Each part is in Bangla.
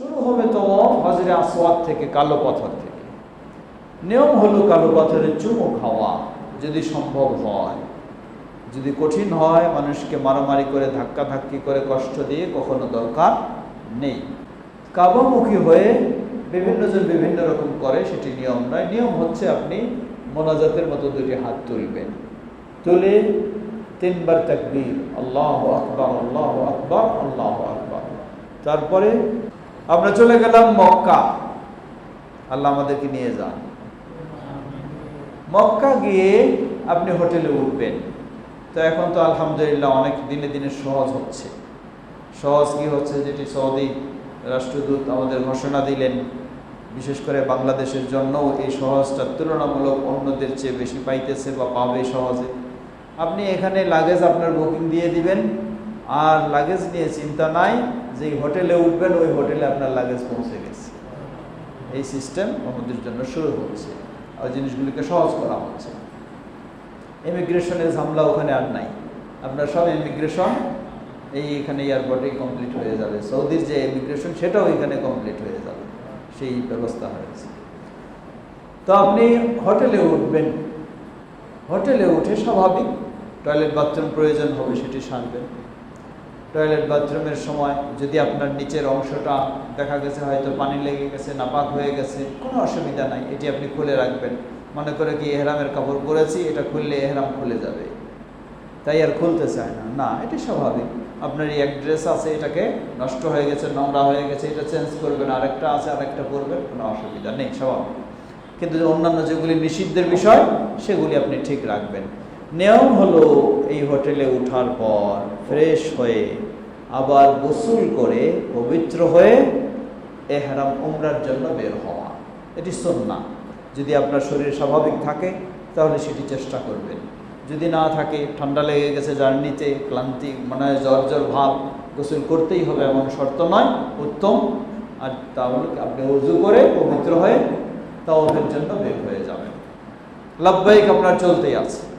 শুরু হবে তো হজরে আসওয়াদ থেকে, কালো পাথর থেকে। নিয়ম হলো কালো পাথরের চুমো খাওয়া, যদি সম্ভব হয়। যদি কঠিন হয়, মানুষকে মারামারি করে ধাক্কা ধাক্কি করে, কষ্ট দিয়ে কখনো দরকার নেই। কাবামুখী হয়ে বিভিন্ন জন বিভিন্ন রকম করে, সেটি নিয়ম নয়। নিয়ম হচ্ছে আপনি মোনাজাতের মতো দুটি হাত তুলবেন। তুলে তিনবার তাকবীর, আল্লাহ আকবর আল্লাহ আকবর আল্লাহ আকবর। তারপরে আমরা চলে গেলাম মক্কা। আল্লাহ আমাদেরকে নিয়ে যান। মক্কা গিয়ে আপনি হোটেলে উঠবেন। তো এখন তো আলহামদুলিল্লাহ অনেক দিনে দিনে সহজ হচ্ছে। সহজ কি হচ্ছে? যেটি সৌদি রাষ্ট্রদূত আমাদের ঘোষণা দিলেন, বিশেষ করে বাংলাদেশের জন্য এই সহজটা তুলনামূলক অন্যদের চেয়ে বেশি পাইতেছে বা পাবে সহজে। আপনি এখানে লাগেজ আপনার বুকিং দিয়ে দিবেন। আর লাগেজ নিয়ে চিন্তা নাই যে হোটেলে উঠবেন, ওই হোটেলে আপনার লাগেজ পৌঁছে গেছে। এই সিস্টেম আমাদের জন্য শুরু হচ্ছে আর জিনিসগুলিকে সহজ করা হচ্ছে। ইমিগ্রেশনের ঝামেলা ওখানে আর নাই। আপনার সব ইমিগ্রেশন এই এখানে এয়ারপোর্টেই কমপ্লিট হয়ে যাবে। সৌদির যে ইমিগ্রেশন সেটাও এখানে কমপ্লিট হয়ে যাবে। সেই ব্যবস্থা হয়েছে। তো আপনি হোটেলে উঠবেন। হোটেলে উঠে স্বাভাবিক। টয়লেট বাথরুম প্রয়োজন হবে, সেটি সারবেন। টয়লেট বাথরুমের সময় যদি আপনার নিচের অংশটা দেখা গেছে, হয়তো পানি লেগে গেছে, নাপাক হয়ে গেছে, কোনো অসুবিধা নাই, এটি আপনি খুলে রাখবেন। মনে করে কি এহরামের কাপড় পরেছি, এটা খুললে এহরাম খুলে যাবে। তাই আর খুলতে চায় না। না, এটি স্বাভাবিক। আপনার এই এক ড্রেস আছে, এটাকে নষ্ট হয়ে গেছে, নোংরা হয়ে গেছে, এটা চেঞ্জ করবেন, আরেকটা আছে, আরেকটা করবেন কোনো অসুবিধা নেই, স্বাভাবিক। কিন্তু অন্যান্য যেগুলি নিষিদ্ধের বিষয়, সেগুলি আপনি ঠিক রাখবেন। নিয়ম হলো এই হোটেলে ওঠার পর ফ্রেশ হয়ে আবার গোসল করে পবিত্র হয়ে এহরাম উমরার জন্য বের হওয়া। এটি সন্না যদি আপনার শরীর স্বাভাবিক থাকে, তাহলে সেটি চেষ্টা করবেন। যদি না থাকে, ঠান্ডা লেগে গেছে জার্নিতে, ক্লান্তি মানে জ্বর জ্বর, ভাব, গোসল করতেই হবে এমন শর্ত নয়, উত্তম। আর তাহলে আপনি উজু করে পবিত্র হয়ে তাওফের জন্য বের হয়ে যাবেন। লাভবাহিক আপনার চলতেই আছে।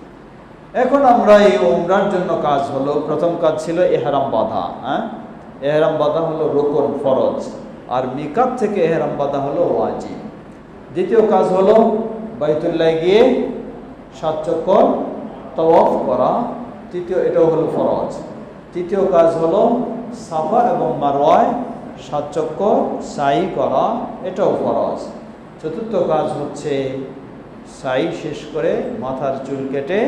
এখন আমরা এই ওমরার জন্য কাজ হলো, প্রথম কাজ ছিল এহারাম বাঁধা হ্যাঁ? এহারাম বাধা হলো রোকন ফরজ, আর মিকাত থেকে এহারাম বাধা হলো ওয়াজি দ্বিতীয় কাজ হলো বাইতুল্লাহ গিয়ে সাত চক্কর তওয়াফ করা, তৃতীয় এটাও হলো ফরজ। তৃতীয় কাজ হলো সাফা এবং মারওয়ায় সাত চক্কর সাই করা, এটাও ফরজ। চতুর্থ কাজ হচ্ছে সাই শেষ করে মাথার চুল কেটে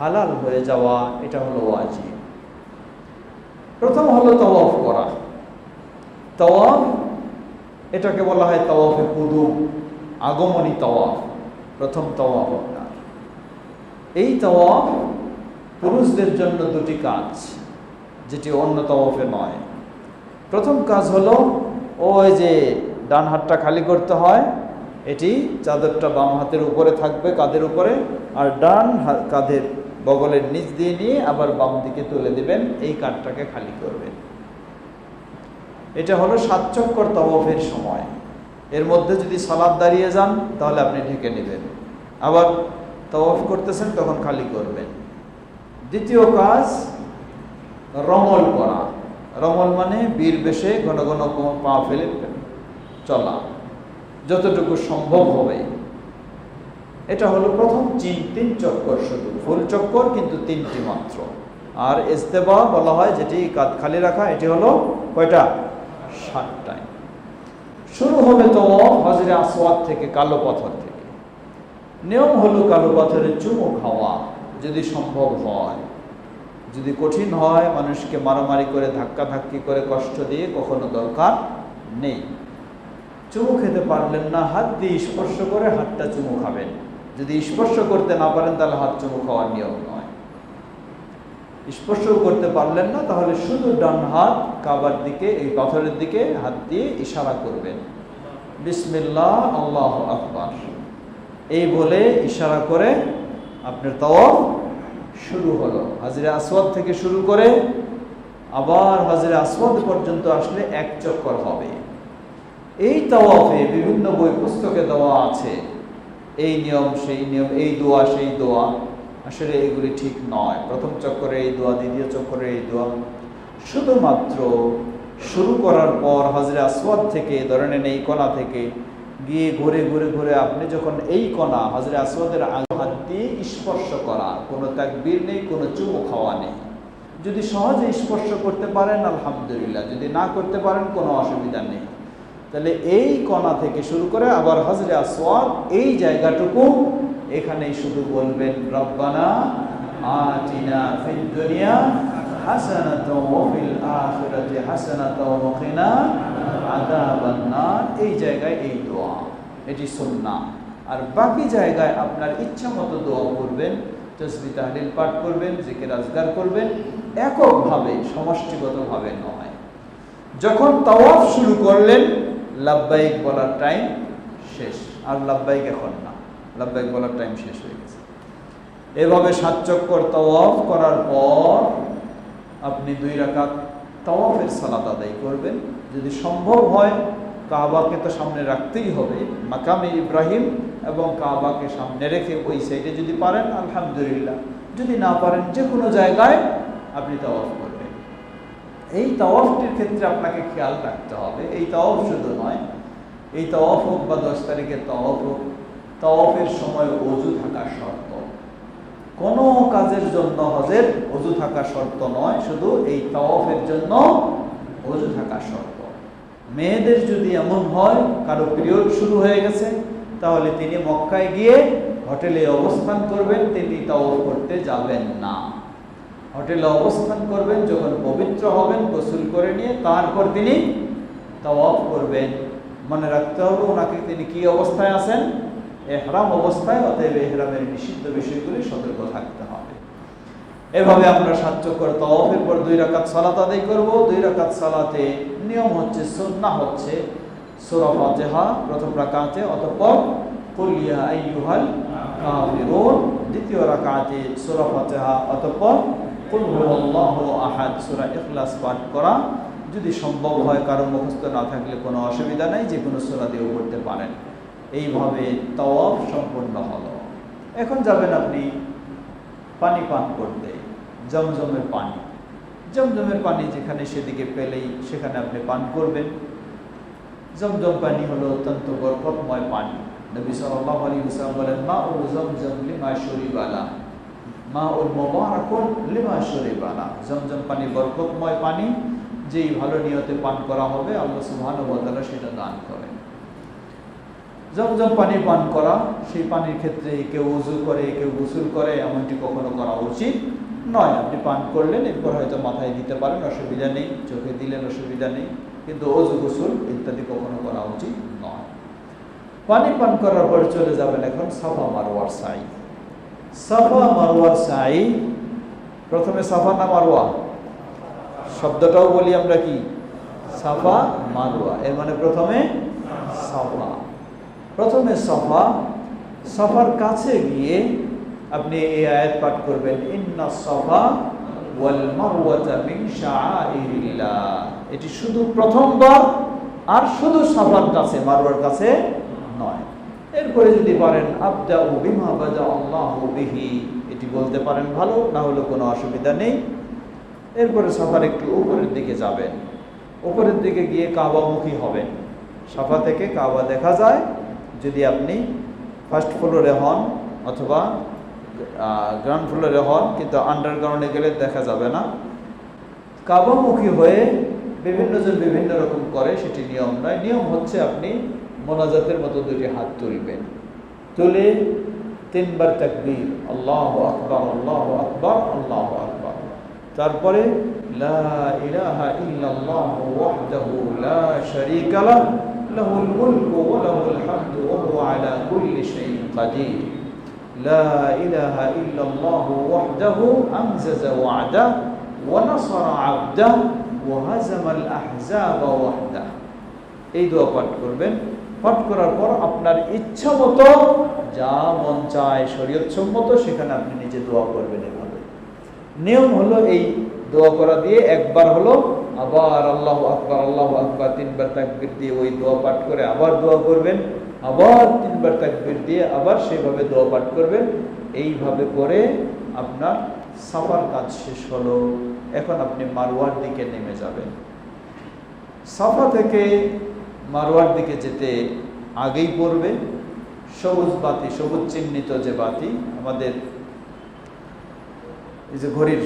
হালাল হয়ে যাওয়া, এটা হলো ওয়াজিব। প্রথম হলো তওয়াফ করা। তওয়াফ, এটাকে বলা হয় তওয়াফে কুদুম আগমনী তওয়াফ। প্রথম তওয়াফ আপনার। এই তওয়াফ পুরুষদের জন্য দুটি কাজ, যেটি অন্য তওয়াফে নয়। প্রথম কাজ হলো, ওই যে ডান হাতটা খালি করতে হয়, এটি চাদরটা বাম হাতের উপরে থাকবে কাঁধের উপরে, আর ডান কাঁধের বগলের নিচ দিয়ে নিয়ে আবার বাম দিকে তুলে দিবেন, এই কাঠটাকে খালি করবেন। এটা হলো সাত চক্কর তবফের সময়। এর মধ্যে যদি সালাদ দাঁড়িয়ে যান, তাহলে আপনি ঢেকে নেবেন। আবার তওয়াফ করতেছেন, তখন খালি করবেন। দ্বিতীয় কাজ, রমল করা রমল মানে বীর বেশে ঘন ঘন পা ফেলে চলা। যতটুকু সম্ভব হবে। এটা হলো প্রথম তিন তিন চক্কর শুধু। ফুল চক্কর কিন্তু তিনটি মাত্র। আর ইস্তেবা বলা হয় যেটি কাঁধ খালি রাখা, এটি হলো কয়টা? সাতটায় শুরু হবে তো হজরে আসওয়াদ থেকে, কালো পাথর থেকে। নিয়ম হলো কালো পাথরের চুমো খাওয়া, যদি সম্ভব হয়। যদি কঠিন হয়, মানুষকে মারামারি করে ধাক্কা ধাক্কি করে, কষ্ট দিয়ে কখনো দরকার নেই। চুমু খেতে পারলেন না, হাত দিয়ে স্পর্শ করে হাতটা চুমু খাবেন। যদি স্পর্শ করতে না পারেন, তাহলে হাত চুমু খাওয়ার নিয়ম নয়। স্পর্শ করতে পারলেন না, তাহলে শুধু ডান হাত কাবার দিকে, এই পাথরের দিকে হাত দিয়ে ইশারা করবেন। বিসমিল্লাহ, আল্লাহ আকবার। এই বলে ইশারা করে আপনার তওয়াফ শুরু হলো। হাজিরে আসওয়াদ থেকে শুরু করে আবার হাজিরে আসওয়াদ পর্যন্ত আসলে এক চক্কর হবে। এই তাওয়াফে বিভিন্ন বই পুস্তকে দেওয়া আছে। এই নিয়ম, সেই নিয়ম, এই দোয়া, সেই দোয়া। আসলে এগুলি ঠিক নয়। প্রথম চক্করে এই দোয়া, দ্বিতীয় চক্করে এই দোয়া। শুধুমাত্র শুরু করার পর হজরে আসওয়াদ থেকে, ধরে এই কণা থেকে, গিয়ে ঘুরে ঘুরে ঘুরে আপনি যখন এই কণা হজরে আসওয়াদের আগে হাত দিয়ে স্পর্শ করা, কোনো তাকবীর নেই, কোনো চুমু খাওয়া নেই। যদি সহজে স্পর্শ করতে পারেন, আলহামদুলিল্লাহ। যদি না করতে পারেন, কোনো অসুবিধা নেই। তাহলে এই কণা থেকে শুরু করে আবার হজরে আসওয়াদ এই জায়গাটুকু এখানেই শুধু বলবেন, রব্বানা আতিনা ফিদ দুনিয়া হাসানাতাও ওয়া ফিল আখিরাতি হাসানাতাও ওয়া কিনা আযাবান এই জায়গায় এই দোয়া, এটি সুন্নাহ। আর বাকি জায়গায় আপনার ইচ্ছা মতো দোয়া করবেন, তসবি তাহলিল পাঠ করবেন, জিকির আজগার করবেন, এককভাবে, সমষ্টিগতভাবে নয়। যখন তাওয়াফ শুরু করলেন লাব্বাইক বলার টাইম শেষ। আর লাব্বাইক এখন না। লাব্বাইক বলার টাইম শেষ হয়ে গেছে। এভাবে সাত চক্কর তাওয়াফ করার পর আপনি দুই রাকাত তাওয়াফের সালাত আদায় করবেন। যদি সম্ভব হয়, কাবাকে তো সামনে রাখতেই হবে। মাকামে ইব্রাহিম এবং কাবাকে সামনে রেখে ওই সাইডে যদি পারেন, আলহামদুলিল্লাহ। যদি না পারেন যে কোনো জায়গায় আপনি তাওয়াফ করবেন। এই তাওয়াফটির ক্ষেত্রে আপনাকে খেয়াল রাখতে হবে, এই তাওয়াফ শুধু নয়, এই তাওয়াফ হোক বা দশ তারিখের তাওয়াফ হোক, তাওয়াফের সময় অজু থাকা শর্ত। কোনো কাজের জন্য হজের অজু থাকা শর্ত নয়, শুধু এই তাওয়াফের জন্য অজু থাকা শর্ত। মেয়েদের যদি এমন হয়, কারও পিরিয়ড শুরু হয়ে গেছে, তাহলে তিনি মক্কায় গিয়ে হোটেলে অবস্থান করবেন, তিনি তাওয়াফ করতে যাবেন না। হোটেলে অবস্থান করবেন, যখন পবিত্র হবেন, গোসল করে নিয়ে তারপর তিনি তাওয়াফ করবেন। মনে রাখতে হবে ওনাকে তিনি কি অবস্থায় আছেন? এহরাম অবস্থায়, অতএব এহরামের নিষিদ্ধ বিষয়গুলি সতর্ক থাকতে হবে। এভাবে আমরা সাত চক্কর তওয়াফের পর দুই রাকাত সালাত আদায় করব। দুই রাকাত সালাতে নিয়ম হচ্ছে, সুন্নাহ হচ্ছে সূরা ফাতিহা, প্রথম রাকাতে, অতঃপর কুল ইয়া আইয়ুহাল কাফিরুন, দ্বিতীয় রাকাতে সূরা ফাতিহা, অতঃপর পাঠ করা যদি সম্ভব হয়, কারও মুখস্থ না থাকলে কোনো অসুবিধা নাই, যে কোনো সূরা দিয়েও পড়তে পারেন। এইভাবে তওয়াফ সম্পূর্ণ হলো। এখন যাবেন আপনি পানি পান করতে, জমজমের পানি। জমজমের পানি যেখানে সেদিকে পেলেই সেখানে আপনি পান করবেন। জমজম পানি হলো অত্যন্ত বরকতময় পানি। নবী সাল্লাল্লাহু আলাইহি ওয়াসাল্লাম বলেন, মা ও জমজম লিমা শরীবালা। মা ও মোবারকুন লিমা শরীবালা জমজম পানি, বরকতময় পানি, যেই ভালো নিয়তে পান করা হবে, আল্লাহ তাআলা সেটা দান করেন। জমজম পানি পান করা, সেই পানির ক্ষেত্রে কেউ উজু করে, কেউ গোসল করে, এমনটি কখনো করা উচিত নয়। আপনি পান করলেন, এরপর হয়তো মাথায় দিতে পারেন, অসুবিধা নেই, চোখে দিলেন, অসুবিধা নেই, কিন্তু অজু গোসল ইত্যাদি কখনো করা উচিত নয়। পানি পান করার পর চলে যাবেন এখন সাফা মারোয়ার সাই সাফা মারোয়ার সাই। প্রথমে সাফা না মারোয়া শব্দটাও বলি আমরা কি? সাফা মারোয়া এর মানে প্রথমে সাফা। প্রথমে সাফা। সাফার কাছে গিয়ে আপনি এই আয়াত পাঠ করবেন, ইন্না সফা ওয়াল মারওয়াতা মিন শাআইরিল্লাহ। এটি শুধু প্রথমবার আর শুধু সফার কাছে, মারওয়ার কাছে এরপরে যদি পারেন আবদা ও বিমা বাজা আল্লাহ বিহি, এটি বলতে পারেন ভালো, না হলে কোনো অসুবিধা নেই। এরপরে সফার একটু উপরের দিকে যাবেন। উপরের দিকে গিয়ে কাবামুখী হবেন। সাফা থেকে কাবা দেখা যায়। যদি আপনি ফার্স্ট ফ্লোরে হন অথবা গ্রাউন্ড ফ্লোরে হন, কিন্তু আন্ডারগ্রাউন্ডে গেলে দেখা যাবে না। কাবামুখী হয়ে বিভিন্ন জন বিভিন্ন রকম করে সেটি নিয়ম নয়। নিয়ম হচ্ছে আপনি মোনাজাতের মতো দুটি হাত তুলবেন তুলে তিনবার তাকবীর আল্লাহ আকবার আল্লাহ আকবার আল্লাহ আকবার তারপরে লা ইলাহা ইল্লাল্লাহু ওয়াহদাহু লা শারীকা লাহ লাহুল মুলকু ওয়া লাহুল হামদু ওয়া হুয়া আলা কুল্লি শাইইন কাদির লা ইলাহা ইল্লাল্লাহু ওয়াহদাহু আমজাজা ওয়া'দাহ ওয়া নাসারা 'abdaহ ওয়া হাজামাল আহজাবা ওয়াহদাহ এই দোয়া পাঠ করবেন পাঠ করার পর আপনার ইচ্ছা মতো যা মন চায়, শরীয়ত সম্মত, সেখানে আপনি নিজে দোয়া করবেন এভাবে। নিয়ম হলো এই দোয়া করা দিয়ে একবার হলো আবার আল্লাহ আকবর আল্লাহ আকবর, তিনবার তাকবির দিয়ে ওই দোয়া পাঠ করে আবার দোয়া করবেন, আবার তিনবার তাকবির দিয়ে আবার সেভাবে দোয়া পাঠ করবেন। এইভাবে করে আপনার সাফার কাজ শেষ হলো। এখন আপনি মারওয়ার দিকে নেমে যাবেন। সাফা থেকে মারোয়ার দিকে যেতে আগেই পড়বে। সবুজ বাতি, সবুজ চিহ্নিত যে বাতি, আমাদের এই যে ঘড়ির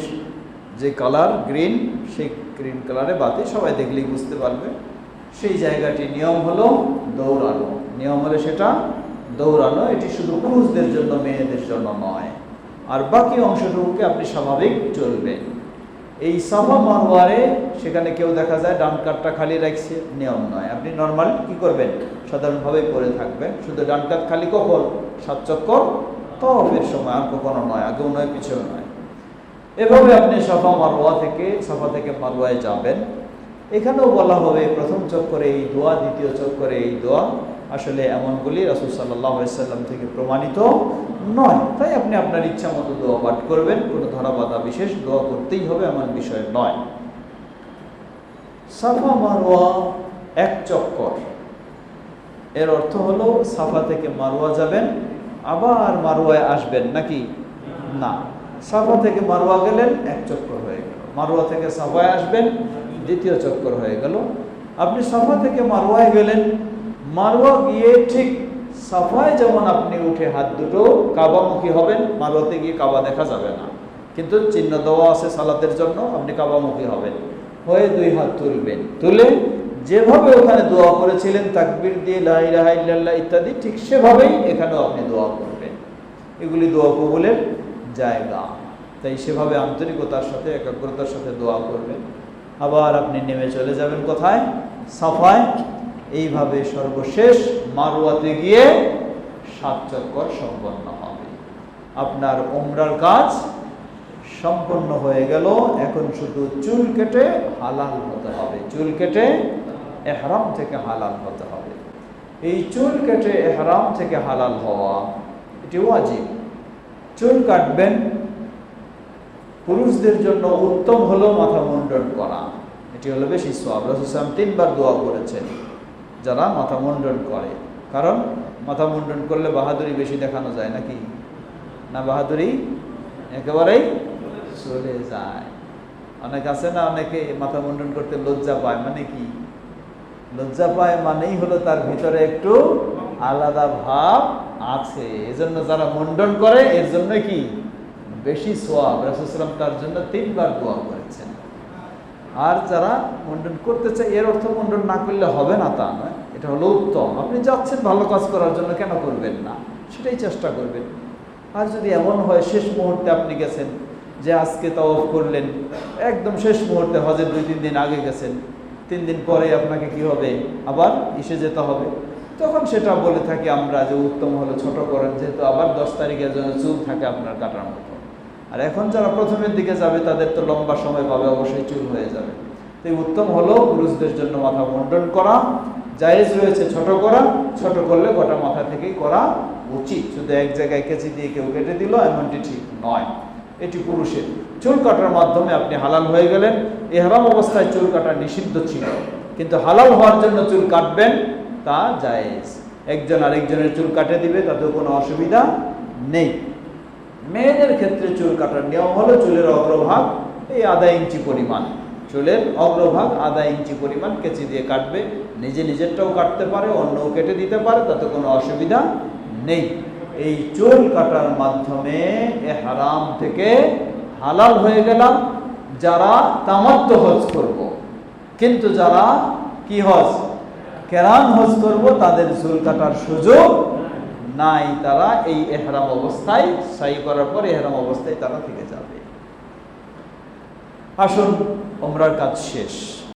যে কালার গ্রিন, সেই গ্রিন কালারে বাতি সবাই দেখলেই বুঝতে পারবে। সেই জায়গাটি নিয়ম হলো দৌড়ানো। নিয়ম হলে সেটা দৌড়ানো। এটি শুধু পুরুষদের জন্য, মেয়েদের জন্য নয়। আর বাকি অংশটুকুকে আপনি স্বাভাবিক চলবেন এই সাফা মারোয়ারে সেখানে কেউ দেখা যায় ডান কাঠটা খালি রাখছে, নিয়ম নয়। আপনি নর্মাল কি করবেন? সাধারণভাবে পরে থাকবেন। শুধু ডান কাঠ খালি কখন? সাত চক্কর তফের সময়, আর কখনো নয়, আগেও নয়, পিছেও নয়। এভাবে আপনি সাফা মারোয়া থেকে, সাফা থেকে মারোয়ায় যাবেন। এখানেও বলা হবে, প্রথম চক্করে এই দোয়া, দ্বিতীয় চক্করে এই দোয়া। আসলে এমনগুলি রাসুল সাল্লাহ সাল্লাম থেকে প্রমাণিত নয়। তাই আপনি আপনার ইচ্ছা মতো দোয়া পাঠ করবেন, কোনো ধরাবাধা বিশেষ দোয়া করতেই হবে, এমন বিষয় নয়। সাফা মারোয়া এক চক্কর। এর অর্থ হলো, সাফা থেকে মারোয়া যাবেন, আবার মারোয়ায় আসবেন নাকি? না। সাফা থেকে মারোয়া গেলেন, এক চক্কর হয়ে গেল। মারোয়া থেকে সাফায় আসবেন, দ্বিতীয় চক্কর হয়ে গেল। আপনি সাফা থেকে মারোয়ায় গেলেন মারোয়া গিয়ে ঠিক সাফায় যেমন আপনি উঠে হাত দুটো কাবামুখী হবেন, মারোয়াতে গিয়ে কাবা দেখা যাবে না। কিন্তু চিহ্ন দেওয়া আছে সালাতের জন্য, আপনি কাবামুখী হবেন। হয়ে দুই হাত তুলবেন। তুলে যেভাবে ওখানে দোয়া করেছিলেন, তাকবির দিয়ে লাইলাহা ইল্লাল্লাহ ইত্যাদি, ঠিক সেভাবেই এখানেও আপনি দোয়া করবেন। এগুলি দোয়া কবুলের জায়গা। তাই সেভাবে আন্তরিকতার সাথে, একাগ্রতার সাথে দোয়া করবেন। আবার আপনি নেমে চলে যাবেন কোথায়? সাফায়। এইভাবে সর্বশেষ মারুয়াতে গিয়ে সাত চক্কর সম্পন্ন হবে। আপনার ওমরার কাজ সম্পন্ন হয়ে গেল। এখন শুধু চুল কেটে হালাল হতে হবে। চুল কেটে এহরাম থেকে হালাল হতে হবে। এই চুল কেটে এহরাম থেকে হালাল হওয়া, এটি ওয়াজিব। চুল কাটবেন, পুরুষদের জন্য উত্তম হলো মাথা মুন্ডন করা। এটি হলো বেশি সব রসুলাম তিনবার দোয়া করেছেন। যারা মাথা মুন্ডন করে। কারণ মাথা মুন্ডন করলে বাহাদুরি বেশি দেখানো যায় নাকি? না বাহাদুরি? একেবারেই চলে যায়। অনেক আছে না অনেকে মাথা মুন্ডন করতে লজ্জা পায় মানে কি? লজ্জা পায় মানেই হলো তার ভিতরে একটু আলাদা ভাব আছে। এজন্য যারা মুন্ডন করে, এর জন্য কি? বেশি সোয়াব। রাসুলাম তার জন্য তিনবার দোয়া করেছেন। আর যারা মুন্ডন করতে চায়, এর অর্থ মুন্ডন না করলে হবে না তা নয়। এটা হলো উত্তম। আপনি যাচ্ছেন ভালো কাজ করার জন্য, কেন করবেন না? সেটাই চেষ্টা করবেন। আর যদি এমন হয়, শেষ মুহূর্তে আপনি গেছেন যে আজকে তাওয়াফ করলেন, একদম শেষ মুহূর্তে হজের দুই, তিন দিন আগে গেছেন, তিন দিন পরে আপনাকে কি হবে? আবার এসে যেতে হবে। তখন সেটা বলে থাকি আমরা যে উত্তম হলো ছোট করেন, যেহেতু আবার দশ তারিখের জন্য চুল থাকে আপনার কাটার মতো। আর এখন যারা প্রথমের দিকে যাবে, তাদের তো লম্বা সময় পাবে, অবশ্যই চুল হয়ে যাবে। তো উত্তম হলো পুরুষদের জন্য মাথা মন্ডন করা জায়েজ রয়েছে ছোট করা, ছোট করলে গোটা মাথা থেকেই করা উচিত। শুধু এক জায়গায় কেচি দিয়ে কেউ কেটে দিল, এমনটি ঠিক নয়। এটি পুরুষের। চুল কাটার মাধ্যমে আপনি হালাল হয়ে গেলেন। এহরাম অবস্থায় চুল কাটা নিষিদ্ধ ছিল। কিন্তু হালাল হওয়ার জন্য চুল কাটবেন, তা জায়েজ। একজন আরেকজনের চুল কাটে দিবে, তাতেও কোনো অসুবিধা নেই। মেয়েদের ক্ষেত্রে চুল কাটার নিয়ম হলো চুলের অগ্রভাগ এই আধা ইঞ্চি পরিমাণ। চুলের অগ্রভাগ আধা ইঞ্চি পরিমাণ কেচি দিয়ে কাটবে। নিজে নিজেরটাও কাটতে পারে, অন্যও কেটে দিতে পারে, তাতে কোনো অসুবিধা নেই। এই চুল কাটার মাধ্যমে এ হারাম থেকে হালাল হয়ে গেলাম। যারা তামাত্ম হজ করব। কিন্তু যারা কি হজ? কেরান হজ করব, তাদের চুল কাটার সুযোগ নাই। তারা এই এহরাম অবস্থায় সাই করার পর এহরাম অবস্থায় তারা থেকে যাবে। আসুন ওমরার কাজ শেষ।